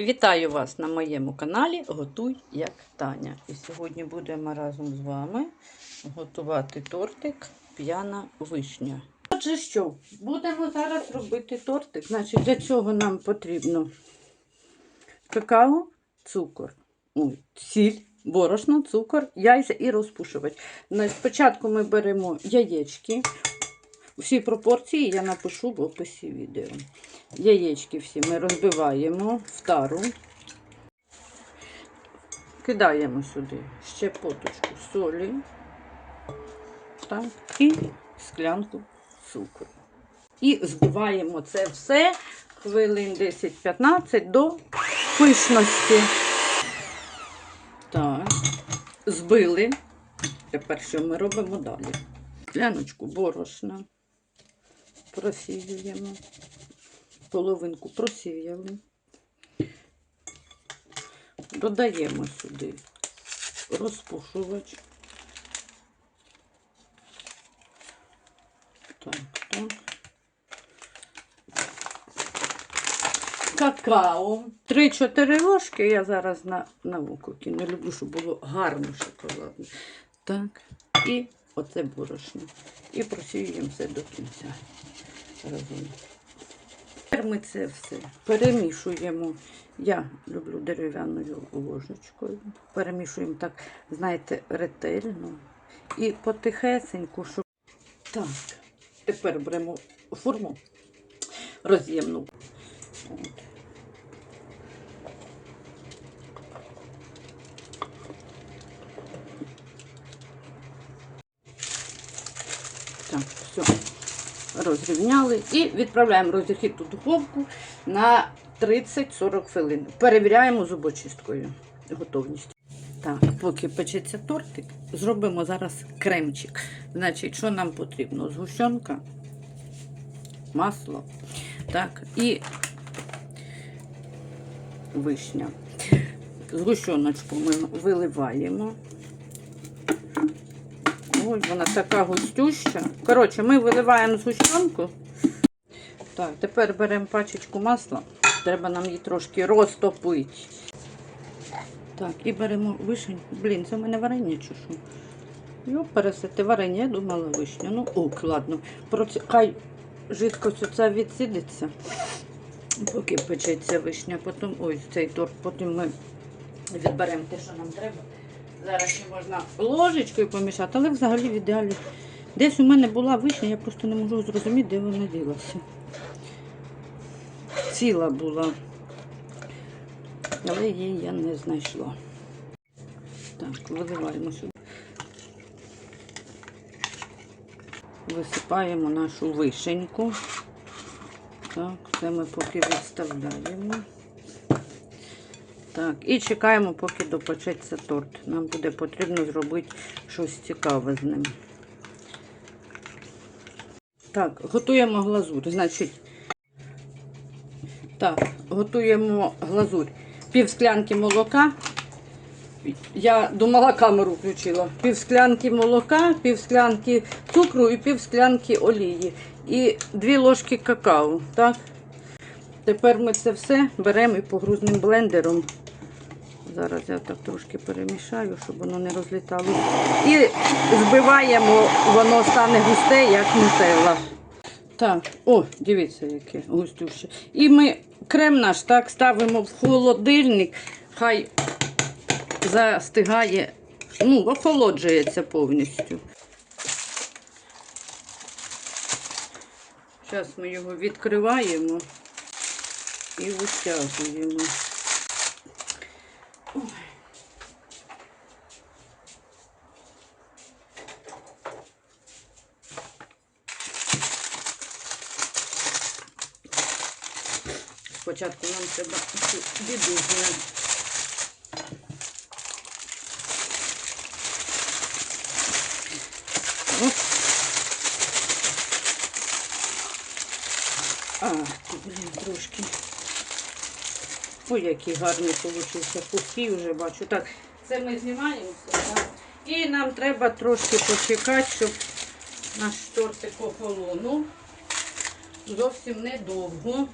Вітаю вас на моєму каналі Готуй як Таня. І сьогодні будемо разом з вами готувати тортик П'яна вишня. Отже, що, будемо зараз робити тортик. Значить, для цього нам потрібно какао, цукор, ой, сіль, борошно, цукор, яйця і розпушувач. Спочатку ми беремо яєчки. Всі пропорції я напишу в описі відео. Яєчки всі ми розбиваємо в тару. Кидаємо сюди щепоточку солі так, і склянку цукру. І збиваємо це все хвилин 10-15 до пишності. Так, збили. Тепер що ми робимо далі? Скляночку борошна просіюємо половинку просіяли. Додаємо сюди розпушувач. Так, так. Какао. 3-4 ложки я зараз на, на око кину. Люблю, щоб було гарно шоколадне. Так. І оце борошно. І просіюємо все до кінця. Разом. Тепер ми це все перемішуємо. Я люблю дерев'яною ложечкою. Перемішуємо так, знаєте, ретельно. І потихесеньку, щоб. Так, тепер беремо форму роз'ємну. Так, все розрівняли і відправляємо розігріту духовку на 30-40 хвилин. Перевіряємо зубочисткою готовність. Так, поки печеться тортик, зробимо зараз кремчик. Значить, що нам потрібно? Згущенка, масло, так, і вишня. Згущеночку ми виливаємо. Ой, вона така густюща. Коротше, ми виливаємо згущенку. Так, тепер беремо пачечку масла. Треба нам її трошки розтопити. Так, і беремо вишеньку. Блін, це в мене варення чи що? Йо, пересити варення, я думала вишня. Ну, ок, ладно. Про це, хай жидкость оця відсидиться, поки печеться вишня. Потім, ой, цей торт, потім ми відберемо те, що нам треба. Зараз ще можна ложечкою помішати, але взагалі в ідеалі. Десь у мене була вишня, я просто не можу зрозуміти, де вона ділася. Ціла була, але її я не знайшла. Так, виливаємо сюди. Висипаємо нашу вишеньку. Так, це ми поки відставляємо. Так, і чекаємо, поки допечеться торт. Нам буде потрібно зробити щось цікаве з ним. Так, готуємо глазурь. Значить, так, готуємо глазурь. Пів склянки молока. Я думала, камеру включила. Пів склянки молока, пів склянки цукру і пів склянки олії. І дві ложки какао. Так? Тепер ми це все беремо і погрузним блендером. Зараз я так трошки перемішаю, щоб воно не розлітало. І збиваємо, воно стане густе, як нутелла. Так, о, дивіться, яке густюще. І ми крем наш так ставимо в холодильник, хай застигає, ну, охолоджується повністю. Зараз ми його відкриваємо і витягуємо. Спочатку нам треба цю біду зняти. Блін, трошки. Ой, який гарний получився. Пухкий вже бачу. Так, це ми знімаємо? І нам треба трошки почекати, щоб наш тортик охолонув. Зовсім недовго.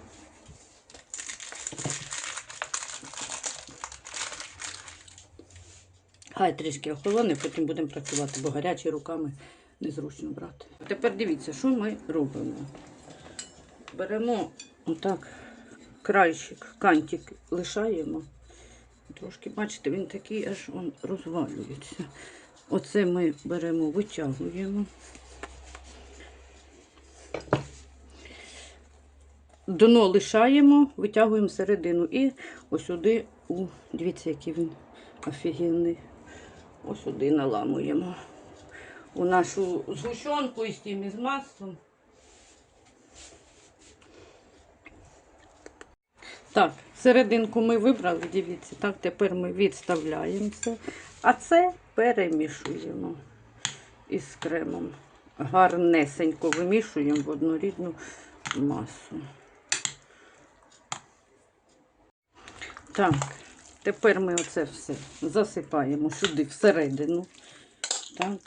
Хай трішки охолоне, потім будемо працювати, бо гарячі руками незручно брати. Тепер дивіться, що ми робимо. Беремо отак крайчик, кантик лишаємо. Трошки, бачите, він такий аж он розвалюється. Оце ми беремо, витягуємо. Дно лишаємо, витягуємо середину і ось сюди, у, дивіться, який він офігенний. Ось сюди наламуємо у нашу згущенку із тим із маслом. Так, серединку ми вибрали, дивіться, так, тепер ми відставляємо це, а це перемішуємо із кремом. Гарнесенько вимішуємо в однорідну масу. Так, тепер ми оце все засипаємо сюди всередину. Так.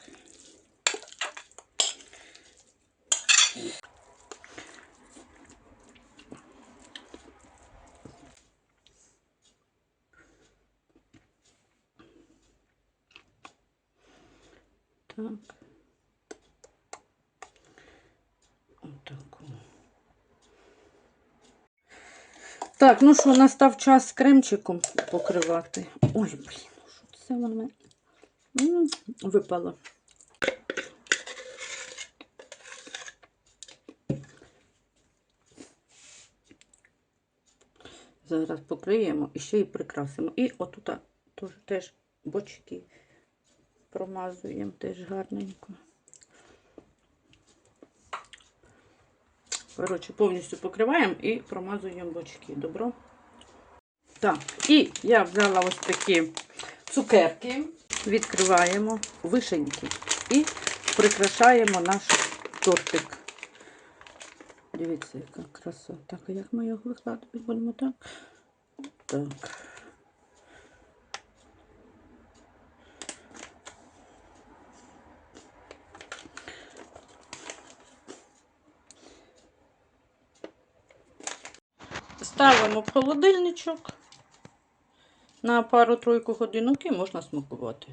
Так. Так, ну що, настав час кремчиком покривати. Ой, блін, що це воно мене випало. Зараз покриємо і ще й прикрасимо. І отут теж бочки промазуємо теж гарненько. Коротше, повністю покриваємо і промазуємо бочки. Добро? Так, і я взяла ось такі цукерки, відкриваємо вишеньки і прикрашаємо наш тортик. Дивіться, яка краса. Так, як ми його викладати будемо так? Так. Ставимо в холодильничок на пару-тройку годинок і можна смакувати.